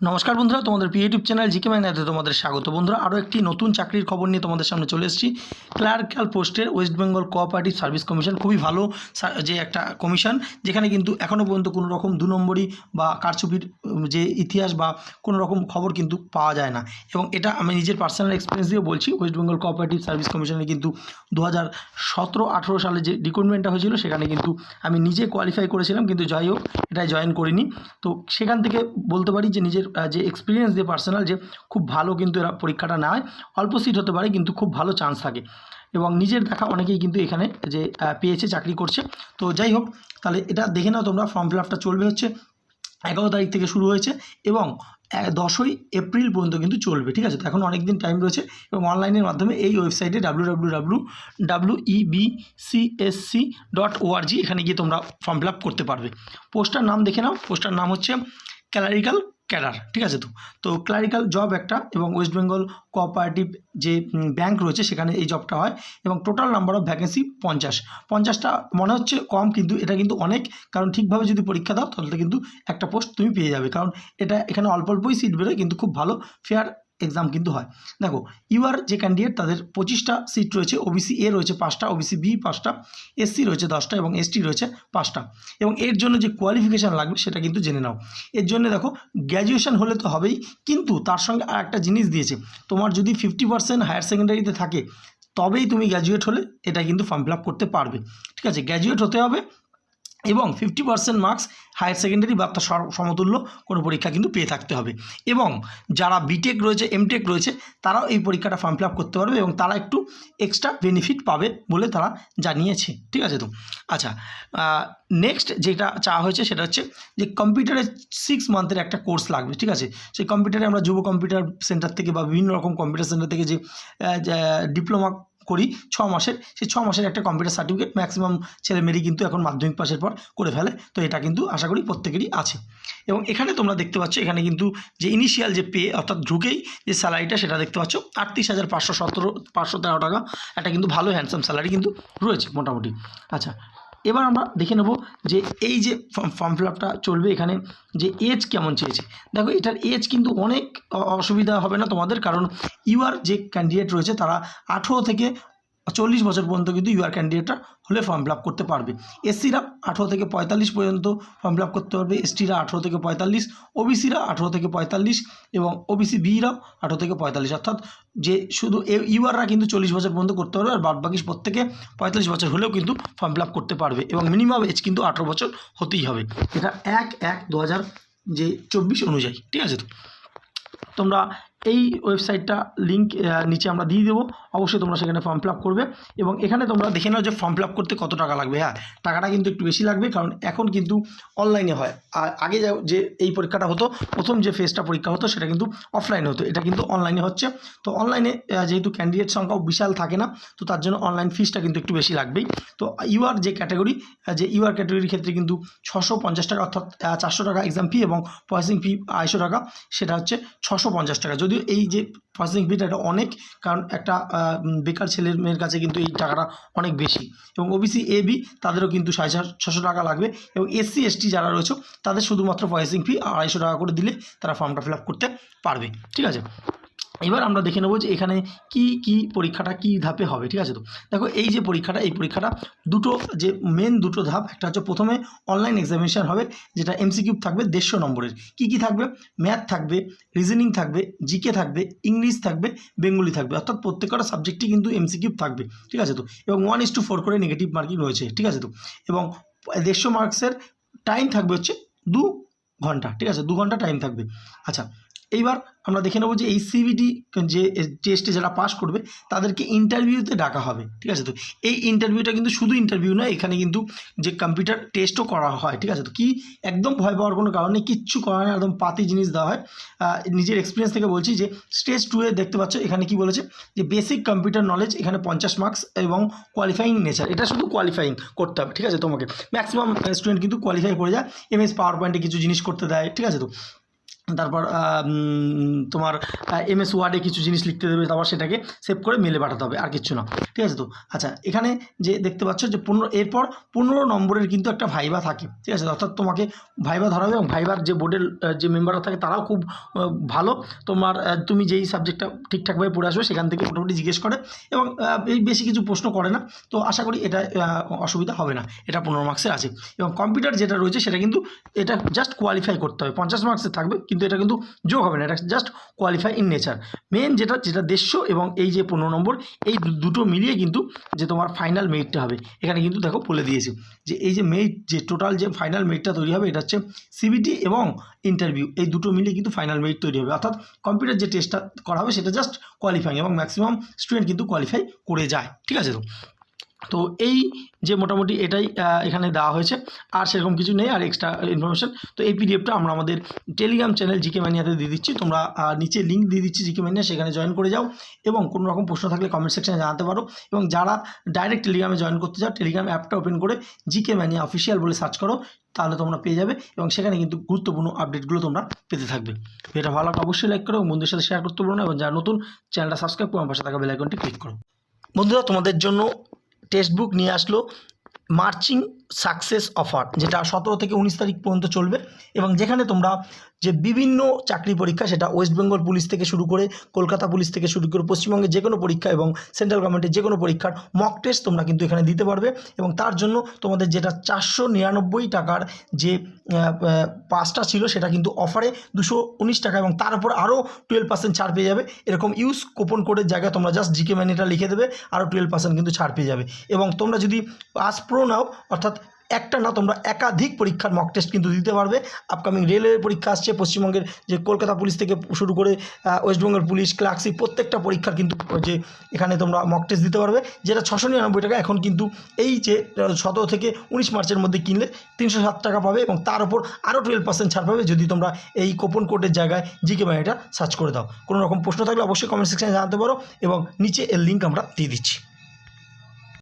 নমস্কার বন্ধুরা, তোমাদের প্রিয় ইউটিউব চ্যানেল জিকে মাইনাতে তোমাদের স্বাগত। বন্ধুরা, আরও একটি নতুন চাকরির খবর নিয়ে তোমাদের সামনে চলে এসেছি। ক্লার্কাল পোস্টের West Bengal cooperative service commission খুবই ভালো যে একটা কমিশন যেখানে কিন্তু এখনও পর্যন্ত কোনো রকম দু নম্বরই বা কারচুপির যে ইতিহাস বা কোনো রকম খবর কিন্তু পাওয়া যায় না। এবং এটা আমি নিজের পার্সোনাল এক্সপিরিয়েন্স দিয়েও বলছি ওয়েস্ট বেঙ্গল কোঅপারেটিভ সার্ভিস কমিশনে কিন্তু দু হাজার সতেরো আঠেরো সালে যে রিক্রুটমেন্টটা হয়েছিল, সেখানে কিন্তু আমি নিজে কোয়ালিফাই করেছিলাম, কিন্তু যাই হোক, এটাই জয়েন করিনি। তো সেখান থেকে বলতে পারি যে নিজের যে এক্সপিরিয়েন্স দিয়ে পার্সোনাল যে খুব ভালো কিন্তু এরা পরীক্ষাটা না হয় অল্প সিট হতে পারে কিন্তু খুব ভালো চান্স থাকে। এবং নিজের দেখা অনেকেই কিন্তু এখানে যে পেয়েছে, চাকরি করছে। তো যাই হোক, তাহলে এটা দেখে নাও তোমরা ফর্ম ফিল আপটা চলবে হচ্ছে এগারো তারিখ থেকে শুরু হয়েছে এবং দশই এপ্রিল পর্যন্ত কিন্তু চলবে, ঠিক আছে? তো এখন অনেক দিন টাইম রয়েছে এবং অনলাইনের মাধ্যমে এই ওয়েবসাইটে W W W W EBCSC dot ORG এখানে গিয়ে তোমরা ফর্ম ফিল আপ করতে পারবে। পোস্টার নাম দেখে নাও পোস্টার নাম হচ্ছে ক্যালারিক্যাল ক্যাডার, ঠিক আছে তো? তো ক্লারিক্যাল জব একটা এবং ওয়েস্ট বেঙ্গল কোঅপারেটিভ যে ব্যাংক রয়েছে সেখানে এই জবটা হয় এবং টোটাল নাম্বার অফ ভ্যাকেন্সি পঞ্চাশ। পঞ্চাশটা মনে হচ্ছে কম কিন্তু এটা কিন্তু অনেক কারণ ঠিকভাবে যদি পরীক্ষা দাও তাহলে কিন্তু একটা পোস্ট তুমি পেয়ে যাবে। কারণ এটা এখানে অল্প অল্পই সিট বেরোয় কিন্তু খুব ভালো ফেয়ার এক্সাম কিন্তু হয়। দেখো ইউআর যে ক্যান্ডিডেট তাদের পঁচিশটা সিট রয়েছে ওবিসি এ রয়েছে পাঁচটা ওবিসি বি পাঁচটা এসসি রয়েছে দশটা এবং এসটি রয়েছে পাঁচটা। এবং এর জন্য যে কোয়ালিফিকেশান লাগবে, সেটা কিন্তু জেনে নাও। এর জন্য দেখো গ্র্যাজুয়েশন হলে তো হবেই, কিন্তু তার সঙ্গে আর একটা জিনিস দিয়েছে। তোমার যদি ফিফটি পার্সেন্ট হায়ার সেকেন্ডারিতে থাকে, তবেই তুমি গ্র্যাজুয়েট হলে, এটা কিন্তু ফর্ম ফিল করতে পারবে। ঠিক আছে গ্র্যাজুয়েট হতে হবে এবং fifty percent marks higher secondary বা তার সমতুল্য কোনো পরীক্ষা কিন্তু পেয়ে থাকতে হবে। এবং যারা বিটেক রয়েছে এমটেক রয়েছে, তারাও এই পরীক্ষাটা ফর্ম ফিল করতে পারবে এবং তারা একটু এক্সট্রা বেনিফিট পাবে বলে তারা জানিয়েছে। ঠিক আছে তো? আচ্ছা নেক্সট যেটা চাওয়া হয়েছে সেটা হচ্ছে যে কম্পিউটারে সিক্স মান্থের একটা কোর্স লাগবে। ঠিক আছে? সেই কম্পিউটারে আমরা যুব কম্পিউটার সেন্টার থেকে বা বিভিন্ন রকম কম্পিউটার সেন্টার থেকে যে ডিপ্লোমা করি ছ মাসের। সেই ছ মাসের একটা কম্পিউটার সার্টিফিকেট ম্যাক্সিমাম ছেলে মেয়েরই কিন্তু এখন মাধ্যমিক পাশের পর করে ফেলে। তো এটা কিন্তু আশা করি প্রত্যেকেরই আছে। এবং এখানে তোমরা দেখতে পাচ্ছ, এখানে কিন্তু যে ইনিশিয়াল যে পে অর্থাৎ ঢুকেই যে স্যালারিটা সেটা দেখতে পাচ্ছ। আটত্রিশ হাজার পাঁচশো সতেরো, পাঁচশো তেরো টাকা। একটা কিন্তু ভালো হ্যান্ডসাম স্যালারি কিন্তু রয়েছে মোটামুটি। আচ্ছা এবার আমরা দেখে নেব যে এই যে ফর্ম ফিল আপটা চলবে এখানে যে এজ কেমন চেয়েছে। দেখো এটার এজ কিন্তু অনেক অসুবিধা হবে না তোমাদের, কারণ ইউআর যে ক্যান্ডিডেট রয়েছে তারা আঠেরো থেকে চল্লিশ বছর পর্যন্ত কিন্তু ইউআর ক্যান্ডিডেটটা হলে ফর্ম ফিল করতে পারবে। এসসিরা আঠেরো থেকে পঁয়তাল্লিশ পর্যন্ত ফর্ম ফিল করতে পারবে। এসটিরা আঠেরো থেকে পঁয়তাল্লিশ ওবিসিরা আঠেরো থেকে পঁয়তাল্লিশ এবং ওবিসি বিরাও আঠেরো থেকে পঁয়তাল্লিশ। অর্থাৎ যে শুধু ইউআররা কিন্তু চল্লিশ বছর পর্যন্ত করতে পারবে আর বাদ বাকি প্রত্যেকে পঁয়তাল্লিশ বছর হলেও কিন্তু ফর্ম ফিল করতে পারবে এবং মিনিমাম এজ কিন্তু আঠেরো বছর হতেই হবে। এটা এক এক দু হাজার যে চব্বিশ অনুযায়ী, ঠিক আছে তো? তোমরা এই ওয়েবসাইটটা লিঙ্ক নিচে আমরা দিয়ে দেবো। অবশ্যই তোমরা সেখানে ফর্ম ফিল করবে এবং এখানে তোমরা দেখে নাও যে ফর্ম ফিল করতে কত টাকা লাগবে। হ্যাঁ টাকাটা কিন্তু একটু বেশি লাগবে কারণ এখন কিন্তু অনলাইনে হয়। আর আগে যা- এই পরীক্ষাটা হতো, প্রথম যে ফেজটা পরীক্ষা হতো, সেটা কিন্তু অফলাইনে হতো। এটা কিন্তু অনলাইনে হচ্ছে। তো অনলাইনে যেহেতু ক্যান্ডিডেট সংখ্যাও বিশাল থাকে না, তো তার জন্য অনলাইন ফিসটা কিন্তু একটু বেশি লাগবেই। তো ইউআর যে ক্যাটাগরি যে ইউআর ক্যাটাগরির ক্ষেত্রে কিন্তু ছশো পঞ্চাশ টাকা, অর্থাৎ চারশো টাকা এক্সাম ফি এবং প্রসেসিং ফি আড়াইশো টাকা, সেটা হচ্ছে ছশো পঞ্চাশ টাকা। যদিও এই যে প্রসেসিং ফিটা এটা অনেক, কারণ একটা বেকার ছেলের মেয়ের কাছে কিন্তু এই টাকাটা অনেক বেশি। এবং ওবিসি এ বি তাদেরও কিন্তু সাড়ে ছশো টাকা লাগবে। এবং এসসি এসটি যারা রয়েছে, তাদের শুধুমাত্র প্রসেসিং ফি আড়াইশো টাকা করে দিলে তারা ফর্মটা ফিল করতে পারবে। ঠিক আছে? এবার আমরা দেখে নেব যে এখানে কি কি পরীক্ষাটা কি ধাপে হবে, ঠিক আছে তো? দেখো, এই যে পরীক্ষাটা, এই পরীক্ষাটা দুটো যে মেন দুটো ধাপ, একটা হচ্ছে প্রথমে অনলাইন এক্সামিনেশন হবে, যেটা এমসিকিউ থাকবে দেড়শো নম্বরের। কি কি থাকবে? ম্যাথ থাকবে রিজনিং থাকবে জিকে থাকবে ইংলিশ থাকবে বেঙ্গলি থাকবে। অর্থাৎ প্রত্যেকটা সাবজেক্টই কিন্তু এমসিকিউ থাকবে, ঠিক আছে তো? এবং ওয়ান ইস টু ফোর করে নেগেটিভ মার্কিং রয়েছে, ঠিক আছে তো? এবং দেড়শো মার্কসের টাইম থাকবে হচ্ছে দু ঘণ্টা, ঠিক আছে? দু ঘণ্টা টাইম থাকবে। আচ্ছা এইবার আমরা দেখে নেব যে এই সিবিটি যে টেস্টে যারা পাস করবে, তাদেরকে ইন্টারভিউতে ডাকা হবে, ঠিক আছে তো? এই ইন্টারভিউটা কিন্তু শুধু ইন্টারভিউ নয়, এখানে কিন্তু যে কম্পিউটার টেস্টও করা হয়, ঠিক আছে তো? কি একদম ভয় পাওয়ার কোনো কারণে কিচ্ছু করার নেই, একদম পাতি জিনিস দেওয়া হয়। নিজের এক্সপিরিয়েন্স থেকে বলছি যে স্টেজ টুয়ে দেখতে পাচ্ছ, এখানে কি বলেছে যে বেসিক কম্পিউটার নলেজ এখানে পঞ্চাশ মার্কস এবং কোয়ালিফাইং নেচার এটা শুধু কোয়ালিফাইং করতে হবে, ঠিক আছে তোমাকে? ম্যাক্সিমাম স্টুডেন্ট কিন্তু কোয়ালিফাই করে যায় এমএস পাওয়ার পয়েন্টে কিছু জিনিস করতে দেয়, ঠিক আছে তো? তারপর তোমার এম এস ওয়ার্ডে কিছু জিনিস লিখতে দেবে, তারপর সেটাকে সেভ করে মেলে পাঠাতে হবে, আর কিচ্ছু না। ঠিক আছে তো? আচ্ছা এখানে যে দেখতে পাচ্ছ যে পনেরো, এরপর পনেরো নম্বরের কিন্তু একটা ভাইবা থাকে। ঠিক আছে? অর্থাৎ তোমাকে ভাইবা ধরা হবে এবং ভাইবার যে বোর্ডের যে মেম্বাররা থাকে, তারাও খুব ভালো। তোমার তুমি যেই সাবজেক্টটা ঠিকঠাকভাবে পড়ে আসবে, সেখান থেকে মোটামুটি জিজ্ঞেস করে এবং এই বেশি কিছু প্রশ্ন করে না। তো আশা করি এটা অসুবিধা হবে না। এটা পনেরো মার্কসের আছে। এবং কম্পিউটার যেটা রয়েছে, সেটা কিন্তু এটা জাস্ট কোয়ালিফাই করতে হবে। পঞ্চাশ মার্কসের থাকবে কিন্তু এটা কিন্তু যোগ হবে না, এটা just qualify in nature main যেটা যেটা দেশ্য এবং এই যে পনেরো নম্বর, এই দুটো মিলিয়ে কিন্তু যে তোমার ফাইনাল মেরিটটা হবে। এখানে কিন্তু দেখো বলে দিয়েছে যে এই যে মেরিট যে টোটাল যে ফাইনাল মেরিটটা তৈরি হবে, এটা হচ্ছে সিবিটি এবং ইন্টারভিউ এই দুটো মিলিয়ে কিন্তু ফাইনাল মেরিট তৈরি হবে। অর্থাৎ কম্পিউটার যে টেস্টটা করা হবে, সেটা জাস্ট কোয়ালিফাইং এবং ম্যাক্সিমাম স্টুডেন্ট কিন্তু কোয়ালিফাই করে যায়। ঠিক আছে তো? তো এই যে মোটামুটি এটাই এখানে দেওয়া হয়েছে। আর সেরকম কিছু নেই, আর এক্সট্রা ইনফরমেশন তো এই পিডিএফটা আমরা আমাদের টেলিগ্রাম চ্যানেল জিকে ম্যানিয়াতে দিয়ে দিচ্ছি। তোমরা নিচে লিঙ্ক দিয়ে দিচ্ছি জিকে ম্যানিয়া সেখানে জয়েন করে যাও। এবং কোনো রকম প্রশ্ন থাকলে কমেন্ট সেকশানে জানাতে পারো। এবং যারা ডাইরেক্ট টেলিগ্রামে জয়েন করতে চাও টেলিগ্রাম অ্যাপটা ওপেন করে জিকে ম্যানিয়া অফিসিয়াল বলে সার্চ করো, তাহলে তোমরা পেয়ে যাবে। এবং সেখানে কিন্তু গুরুত্বপূর্ণ আপডেটগুলো তোমরা পেতে থাকবে। এটা ভালো লাগলে অবশ্যই লাইক করো এবং বন্ধুদের সাথে শেয়ার করতে পারো না। এবং যারা নতুন চ্যানেলটা সাবস্ক্রাইব করো আমার পাশে থাকা বেল আইকনটি ক্লিক করো। বন্ধুরা, তোমাদের জন্য টেক্সট বুক নিয়ে আসলো মার্চিং সাকসেস অফার যেটা সতেরো থেকে উনিশ তারিখ পর্যন্ত চলবে এবং যেখানে তোমরা যে বিভিন্ন চাকরি পরীক্ষা, সেটা ওয়েস্ট বেঙ্গল পুলিশ থেকে শুরু করে কলকাতা পুলিশ থেকে শুরু করে পশ্চিমবঙ্গের যে কোনো পরীক্ষা এবং সেন্ট্রাল গভর্নমেন্টের যে কোনো পরীক্ষার মক টেস্ট তোমরা কিন্তু এখানে দিতে পারবে এবং তার জন্য তোমাদের যেটা চারশো নিরানব্বই টাকার যে পাসটা ছিল, সেটা কিন্তু অফারে দুশো উনিশ টাকা এবং তার উপর আরও টুয়েলভ পার্সেন্ট ছাড় পেয়ে যাবে। এরকম ইউজ কোপন কোডের জায়গায় তোমরা জাস্ট জিকে ম্যানিটা লিখে দেবে, আরও টুয়েলভ পার্সেন্ট কিন্তু ছাড় পেয়ে যাবে। এবং তোমরা যদি পাস প্রো নাও, অর্থাৎ একটা না, তোমরা একাধিক পরীক্ষার মক টেস্ট কিন্তু দিতে পারবে। আপকামিং রেলওয়ে পরীক্ষা আসছে, পশ্চিমবঙ্গের যে কলকাতা পুলিশ থেকে শুরু করে ওয়েস্টবেঙ্গল পুলিশ ক্লার্কশিপ প্রত্যেকটা পরীক্ষার কিন্তু যে এখানে তোমরা মক টেস্ট দিতে পারবে, যেটা ছশো নিরানব্বই টাকা এখন কিন্তু এই যে সতেরো থেকে উনিশ মার্চের মধ্যে কিনলে তিনশো সাত টাকা পাবে এবং তার উপর আরও টুয়েলভ পার্সেন্ট ছাড় পাবে যদি তোমরা এই কোপন কোডের জায়গায় জিকে এটা সার্চ করে দাও। কোনো রকম প্রশ্ন থাকলে অবশ্যই কমেন্ট সেকশানে জানাতে পারো এবং নিচে এর লিঙ্ক আমরা দিয়ে দিচ্ছি।